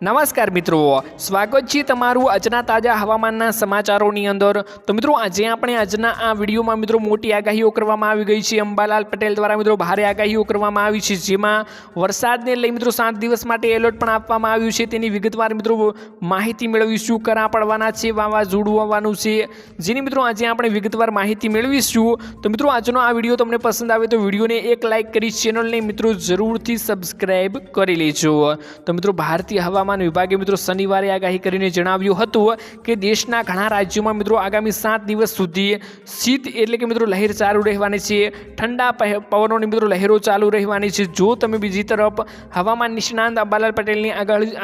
નમસ્કાર મિત્રો. સ્વાગત છે તમારું આજના તાજા હવામાનના સમાચારોની અંદર. તો મિત્રો, આજે આપણે આજના આ વિડીયોમાં મિત્રો મોટી આગાહીઓ કરવામાં આવી ગઈ છે. અંબાલાલ પટેલ દ્વારા મિત્રો ભારે આગાહીઓ કરવામાં આવી છે, જેમાં વરસાદને લઈ મિત્રો સાત દિવસ માટે એલર્ટ પણ આપવામાં આવ્યું છે. તેની વિગતવાર મિત્રો માહિતી મેળવીશું. કરા પડવાના છે, વાવાઝોડું આવવાનું છે. જેની મિત્રો આજે આપણે વિગતવાર માહિતી મેળવીશું. તો મિત્રો, આજનો આ વીડિયો તમને પસંદ આવે તો વિડીયોને એક લાઇક કરી ચેનલને મિત્રો જરૂરથી સબસ્ક્રાઈબ કરી લેજો. તો મિત્રો, ભારતીય હવામાન વિભાગે મિત્રો શનિવારે આગાહી કરીને જણાવ્યું હતું કે દેશના ઘણા રાજ્યોમાં મિત્રો આગામી સાત દિવસ સુધી શીત એટલે કે મિત્રો લહેર ચાલુ રહેવાની છે. ઠંડા પવનોની મિત્રો લહેરો ચાલુ રહેવાની છે. જો તમે બીજી તરફ હવામાન નિષ્ણાંત અંબાલાલ પટેલની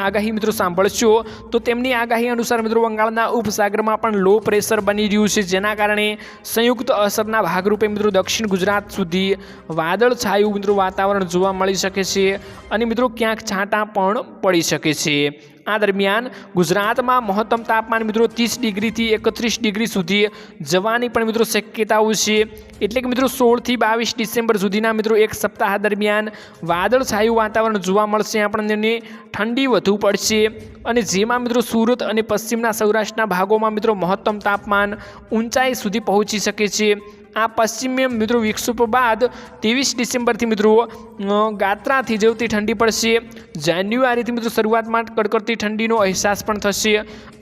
આગાહી મિત્રો સાંભળશો, તો તેમની આગાહી અનુસાર મિત્રો બંગાળના ઉપસાગરમાં પણ લો પ્રેશર બની રહ્યું છે. જેના કારણે સંયુક્ત અસરના ભાગરૂપે મિત્રો દક્ષિણ ગુજરાત સુધી વાદળ છાયું મિત્રો વાતાવરણ જોવા મળી શકે છે અને મિત્રો ક્યાંક છાંટા પણ પડી શકે છે. આ દરમિયાન ગુજરાતમાં મહત્તમ તાપમાન મિત્રો ત્રીસ ડિગ્રીથી એકત્રીસ ડિગ્રી સુધી જવાની પણ મિત્રો શક્યતાઓ છે. એટલે કે મિત્રો સોળથી બાવીસ ડિસેમ્બર સુધીના મિત્રો એક સપ્તાહ દરમિયાન વાદળ છાયું વાતાવરણ જોવા મળશે આપણને. ઠંડી વધુ પડશે. અને જેમાં મિત્રો સુરત અને પશ્ચિમના સૌરાષ્ટ્રના ભાગોમાં મિત્રો મહત્તમ તાપમાન ઊંચાઈ સુધી પહોંચી શકે છે. આ પશ્ચિમીય મિત્રો વિક્ષેપ બાદ ત્રેવીસ ડિસેમ્બરથી મિત્રો ગાત્રાથી જેવતી ઠંડી પડશે. જાન્યુઆરીથી મિત્રો શરૂઆતમાં કડકડતી ઠંડીનો અહેસાસ પણ થશે.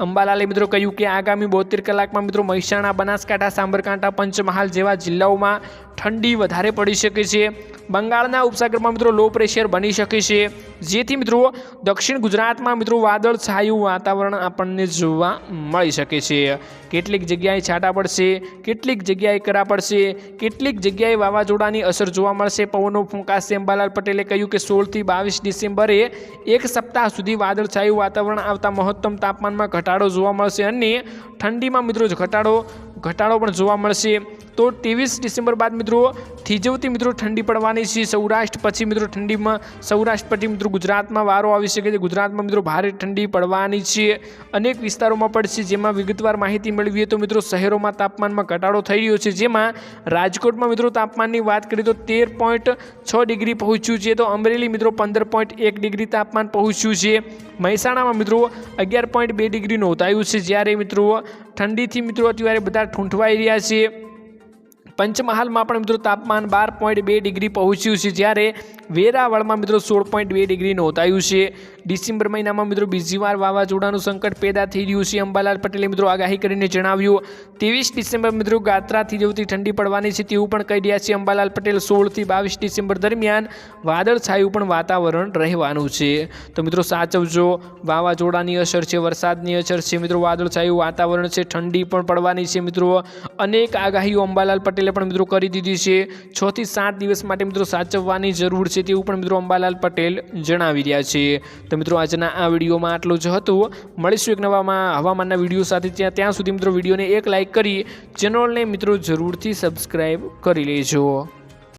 અંબાલાલે મિત્રો કહ્યું કે આગામી બોતેર કલાકમાં મિત્રો મહેસાણા, બનાસકાંઠા, સાબરકાંઠા, પંચમહાલ જેવા જિલ્લાઓમાં ઠંડી વધારે પડી શકે છે. બંગાળના ઉપસાગરમાં મિત્રો લો પ્રેશર બની શકે છે. જેથી મિત્રો દક્ષિણ ગુજરાતમાં મિત્રો વાદળ છાયું વાતાવરણ આપણને જોવા મળી શકે છે. કેટલીક જગ્યાએ છાંટા પડશે, કેટલીક જગ્યાએ કરા પડશે, કેટલીક જગ્યાએ વાવાઝોડાની અસર જોવા મળશે. પવનો ફૂંકાશે. અંબાલાલ પટેલે કહ્યું કે સોળથી બાવીસ ડિસેમ્બરે એક સપ્તાહ સુધી વાદળછાયું વાતાવરણ આવતા મહત્તમ તાપમાનમાં ઘટાડો જોવા મળશે અને ઠંડીમાં મિત્રો ઘટાડો ઘટાડો પણ જોવા મળશે. તો ત્રેવીસ ડિસેમ્બર બાદ મિત્રો થીજવતી મિત્રો ઠંડી પડવાની છે. સૌરાષ્ટ્ર પછી મિત્રો ઠંડીમાં સૌરાષ્ટ્ર પછી મિત્રો ગુજરાતમાં વારો આવી શકે છે. ગુજરાતમાં મિત્રો ભારે ઠંડી પડવાની છે. અનેક વિસ્તારોમાં પડશે જેમાં વિગતવાર માહિતી મેળવીએ તો મિત્રો શહેરોમાં તાપમાનમાં ઘટાડો થઈ રહ્યો છે. જેમાં રાજકોટમાં મિત્રો તાપમાનની વાત કરીએ તો તેર પોઈન્ટ છ ડિગ્રી પહોંચ્યું છે. તો અમરેલી મિત્રો પંદર પોઈન્ટ એક ડિગ્રી તાપમાન પહોંચ્યું છે. મહેસાણામાં મિત્રો અગિયાર પોઈન્ટ બે ડિગ્રી નોંધાયું છે. જ્યારે મિત્રો ઠંડીથી મિત્રો અત્યારે બધા ઠૂંઠવાઈ રહ્યા છે. પંચમહાલમાં પણ મિત્રો તાપમાન બાર પોઈન્ટ બે ડિગ્રી પહોંચ્યું છે. જ્યારે વેરાવળમાં મિત્રો સોળ પોઈન્ટ બે ડિગ્રી નોંધાયું છે. ડિસેમ્બર મહિનામાં મિત્રો બીજી વાર વાવાઝોડાનું સંકટ પેદા થઈ રહ્યું છે. અંબાલાલ પટેલે મિત્રો આગાહી કરીને જણાવ્યું, ત્રેવીસ ડિસેમ્બર મિત્રો ગાત્રાથી જવતી ઠંડી પડવાની છે તેવું પણ કહી રહ્યા છે. અંબાલાલ પટેલ સોળથી બાવીસ ડિસેમ્બર દરમિયાન વાદળ છાયું પણ વાતાવરણ રહેવાનું છે. તો મિત્રો સાચવજો, વાવાઝોડાની અસર છે, વરસાદની અસર છે, મિત્રો વાદળછાયું વાતાવરણ છે, ઠંડી પણ પડવાની છે મિત્રો. અનેક આગાહીઓ અંબાલાલ પટેલે પણ મિત્રો કરી દીધી છે. છ થી સાત દિવસ માટે મિત્રો સાચવવાની જરૂર છે તેવું પણ મિત્રો અંબાલાલ પટેલ જણાવી રહ્યા છે. તો મિત્રો આજના આ વિડીયોમાં આટલું જ હતું. મળીશું એક નવામાં હવામાનના વીડિયો સાથે. ત્યાં ત્યાં સુધી મિત્રો વિડીયોને એક લાઇક કરી. ચેનલને મિત્રો જરૂરથી સબસ્ક્રાઈબ કરી લેજો.